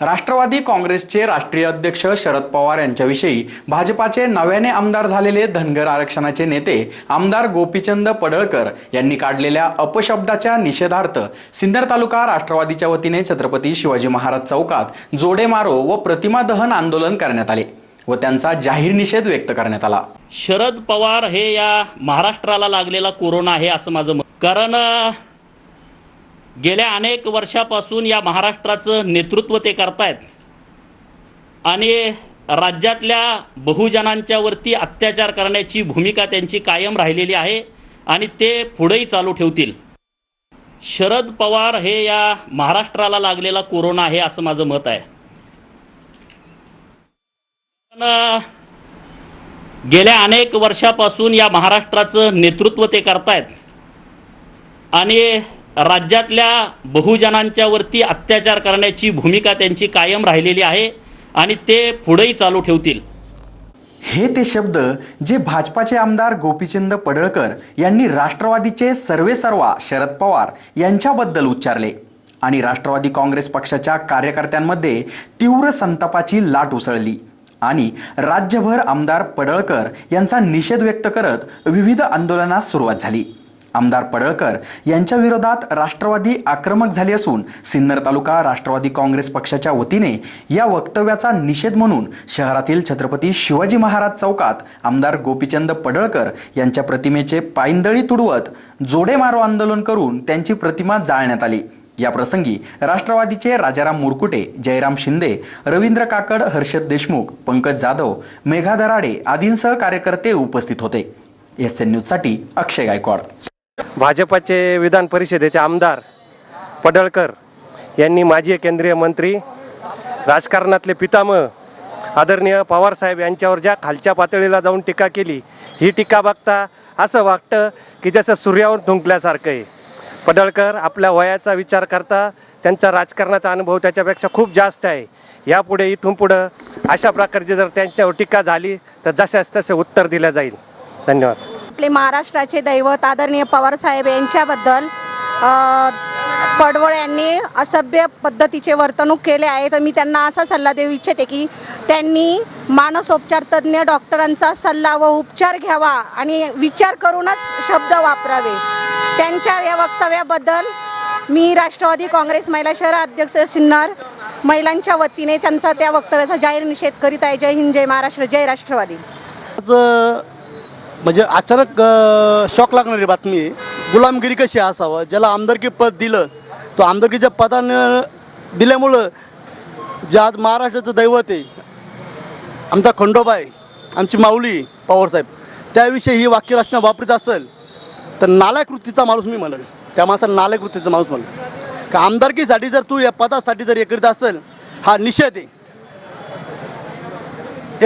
राष्ट्रवादी काँग्रेसचे राष्ट्रीय अध्यक्ष शरद पवार यांच्याविषयी भाजपाचे नव्याने आमदार झालेले धनगर आरक्षणाचे नेते आमदार गोपीचंद पडळकर यांनी काढलेल्या अपशब्दाच्या निषेधार्थ सिन्नर तालुका राष्ट्रवादीच्या वतीने छत्रपती शिवाजी महाराज चौकात जोडे मारो व प्रतिमा दहन आंदोलन करण्यात आले व त्यांचा जाहीर निषेध व्यक्त करण्यात आला. शरद पवार हे या महाराष्ट्राला लागलेला कोरोना आहे असं माझं मत. कारण गेल्या अनेक वर्षापासून या महाराष्ट्राचं नेतृत्व ते करतायत. आणि राज्यातल्या बहुजनांच्या वरती अत्याचार करण्याची भूमिका त्यांची कायम राहिलेली आहे आणि ते पुढेही चालू ठेवतील. शरद पवार हे या महाराष्ट्राला लागलेला कोरोना आहे असं माझं मत आहे. पण, गेल्या अनेक वर्षापासून या महाराष्ट्राचं नेतृत्व ते करतायत. आणि राज्यातल्या बहुजनांच्या वरती अत्याचार करण्याची भूमिका त्यांची कायम राहिलेली आहे आणि ते पुढेही चालू ठेवतील. हे ते शब्द जे भाजपाचे आमदार गोपीचंद पडळकर यांनी राष्ट्रवादीचे सर्वेसर्वा शरद पवार यांच्याबद्दल उच्चारले आणि राष्ट्रवादी काँग्रेस पक्षाच्या कार्यकर्त्यांमध्ये तीव्र संतापाची लाट उसळली आणि राज्यभर आमदार पडळकर यांचा निषेध व्यक्त करत विविध आंदोलनास सुरुवात झाली. आमदार पडळकर यांच्या विरोधात राष्ट्रवादी आक्रमक झाली असून सिन्नर तालुका राष्ट्रवादी काँग्रेस पक्षाच्या वतीने या वक्तव्याचा निषेध म्हणून शहरातील छत्रपती शिवाजी महाराज चौकात आमदार गोपीचंद पडळकर यांच्या प्रतिमेचे पायंदळी तुडवत जोडे मारो आंदोलन करून त्यांची प्रतिमा जाळण्यात आली. या प्रसंगी राष्ट्रवादीचे राजाराम मुरकुटे जयराम शिंदे रवींद्र काकड हर्षद देशमुख पंकज जाधव मेघा दराडे आदींसह कार्यकर्ते उपस्थित होते. एस एन न्यूजसाठी अक्षय गायकवाड. भाजपाचे विधान परिषदेचे आमदार पडळकर यांनी माजी केंद्रीय मंत्री राजकारणातले पितामह आदरणीय पवारसाहेब यांच्यावर ज्या खालच्या पातळीला जाऊन टीका केली ही टीका बघता असं वाटतं की जसं सूर्यावर थुंकल्यासारखं आहे. पडळकर आपल्या वयाचा विचार करता त्यांचा राजकारणाचा अनुभव त्याच्यापेक्षा खूप जास्त आहे. यापुढे इथून पुढं अशा प्रकारची जर त्यांच्यावर टीका झाली तर जशास तसे उत्तर दिलं जाईल. धन्यवाद. आपले महाराष्ट्राचे दैवत आदरणीय पवारसाहेब यांच्याबद्दल पडवळ यांनी असभ्य पद्धतीचे वर्तणूक केले आहे. तर मी त्यांना असा सल्ला देऊ इच्छिते की त्यांनी मानसोपचार तज्ज्ञ डॉक्टरांचा सल्ला व उपचार घ्यावा आणि विचार करूनच शब्द वापरावे. त्यांच्या या वक्तव्याबद्दल मी राष्ट्रवादी काँग्रेस महिला शहर अध्यक्ष सिन्नर महिलांच्या वतीने त्यांचा त्या वक्तव्याचा जाहीर निषेध करीत आहे. जय हिंद जय महाराष्ट्र जय राष्ट्रवादी. म्हणजे अचानक शॉक लागणारी बातमी आहे. गुलामगिरी कशी असावं? ज्याला आमदारकी पद दिलं तो आमदारकीच्या पदानं दिल्यामुळं जे आज महाराष्ट्राचं दैवत आहे आमचा खंडोबा आहे आमची माऊली पवारसाहेब त्याविषयी ही वाक्यरचना वापरीत असेल तर नालायकृतीचा माणूस मी म्हणेल. त्या माणसाला नालायक माणूस म्हणेल. का आमदारकीसाठी जर तू या पदासाठी जर हे करीत असेल हा निषेध आहे.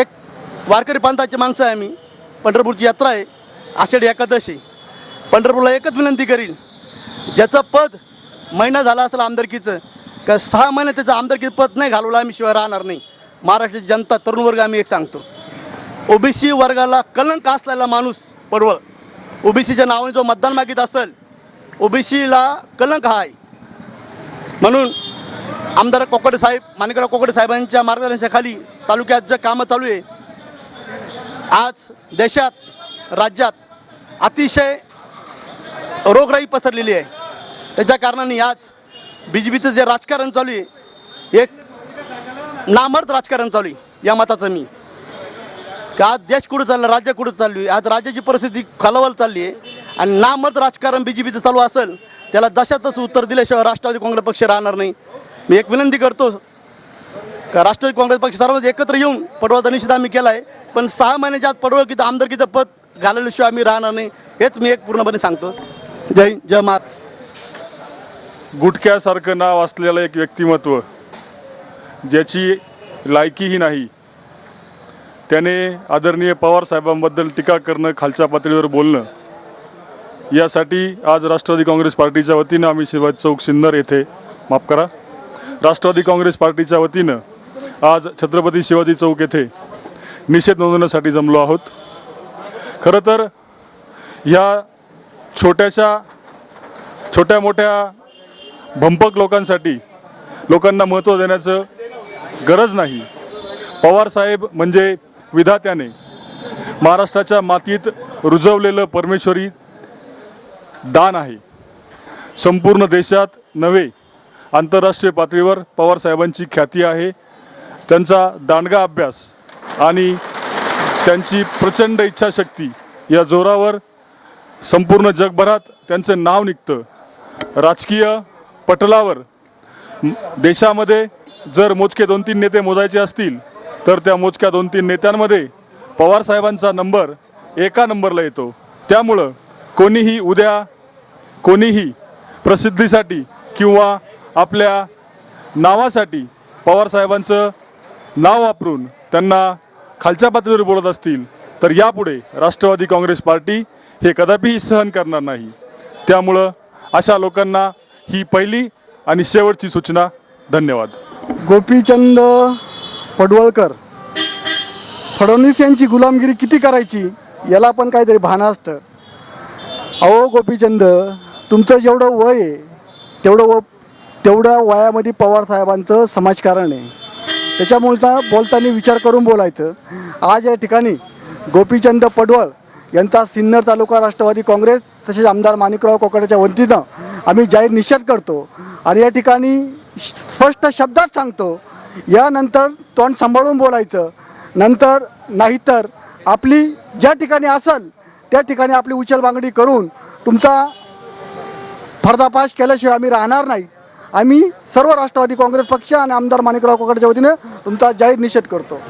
एक वारकरी पंथाची माणसं आहे आम्ही पंढरपूरची यात्रा आहे. आषाढी एकादशी. पंढरपूरला एकच विनंती करीन. ज्याचं पद महिना झाला असेल आमदारकीचं का सहा महिने त्याचं आमदारकीचं पद नाही घालवलं आम्ही शिवाय राहणार नाही. महाराष्ट्राची जनता तरुण वर्ग आम्ही एक सांगतो. ओबीसी वर्गाला कलंक असलेला माणूस पडवळ ओबीसीच्या नावाने जो मतदान मागित असेल ओबीसीला कलंक हा आहे म्हणून आमदार कोकडे साहेब माणिकराव कोकडे साहेबांच्या मार्गदर्शनाखाली तालुक्यात जे कामं चालू आहे आज देशात राज्यात अतिशय रोगराई पसरलेली आहे. त्याच्या कारणाने आज बी जे पीचं जे राजकारण चालू आहे एक नामर्द राजकारण चालू आहे या मताचं मी. का आज देश कुठं चाललं राज्य कुठं चालली आहे? आज राज्याची परिस्थिती खालावल चालली आहे. आणि नामर्द राजकारण बी जे पीचं चालू असेल त्याला जशातच उत्तर दिल्याशिवाय राष्ट्रवादी काँग्रेस पक्ष राहणार नाही. मी एक विनंती करतो राष्ट्रवादी काँग्रेस पक्ष सर्व एकत्र येऊन पडवळचा निषेध आम्ही केला आहे पण सहा महिन्याच्या आत पडवळ किती आमदारकीचं पद घालवल्याशिवाय आम्ही राहणार नाही हेच मी एक पूर्णपणे सांगतो. जय जय महाराज गुटख्यासारखं नाव असलेलं एक व्यक्तिमत्व ज्याची लायकीही नाही त्याने आदरणीय पवार साहेबांबद्दल टीका करणं खालच्या पातळीवर बोलणं यासाठी आज राष्ट्रवादी काँग्रेस पार्टीच्या वतीनं आम्ही शिवाजी चौक सिन्नर येथे माफ करा राष्ट्रवादी काँग्रेस पार्टीच्या वतीनं आज छत्रपती शिवाजी चौक येथे निषेध नोंदवण्यासाठी जमलो आहोत. खरं तर ह्या छोट्याशा छोट्या मोठ्या भंपक लोकांसाठी लोकांना महत्त्व देण्याचं गरज नाही. पवारसाहेब म्हणजे विधात्याने महाराष्ट्राच्या मातीत रुजवलेलं परमेश्वरी दान आहे. संपूर्ण देशात नव्हे आंतरराष्ट्रीय पातळीवर पवारसाहेबांची ख्याती आहे. त्यांचा दांडगा अभ्यास आणि त्यांची प्रचंड इच्छाशक्ती या जोरावर संपूर्ण जगभरात त्यांचं नाव निघतं. राजकीय पटलावर देशामध्ये जर मोजके दोन तीन नेते मोजायचे असतील तर त्या मोजक्या दोन तीन नेत्यांमध्ये पवारसाहेबांचा नंबर एका नंबरला येतो. त्यामुळं कोणीही उद्या कोणीही प्रसिद्धीसाठी किंवा आपल्या नावासाठी पवारसाहेबांचं नाव वापरून त्यांना खालच्या पातळीवर बोलत असतील तर यापुढे राष्ट्रवादी काँग्रेस पार्टी हे कदापिही सहन करणार नाही. त्यामुळं अशा लोकांना ही पहिली आणि शेवटची सूचना. धन्यवाद. गोपीचंद पडवळकर फडणवीस यांची गुलामगिरी किती करायची याला पण काहीतरी भान असतं. अहो गोपीचंद तुमचं जेवढं वय आहे तेवढं व तेवढ्या वयामध्ये पवार साहेबांचं समाजकारण आहे. त्याच्यामुळं बोलताना विचार करून बोलायचं. आज या ठिकाणी गोपीचंद पडवळ यांचा सिन्नर तालुका राष्ट्रवादी काँग्रेस तसेच आमदार माणिकराव कोकड्याच्या वतीनं आम्ही जाहीर निषेध करतो आणि या ठिकाणी स्पष्ट शब्दात सांगतो यानंतर तोंड सांभाळून बोलायचं नंतर नाहीतर आपली ज्या ठिकाणी असेल त्या ठिकाणी आपली उचलबांगडी करून तुमचा फर्दापाश केल्याशिवाय आम्ही राहणार नाही. आम्ही सर्व राष्ट्रवादी काँग्रेस पक्ष आणि आमदार माणिकराव कोकडच्या वतीने तुमचा जाहीर निषेध करतो.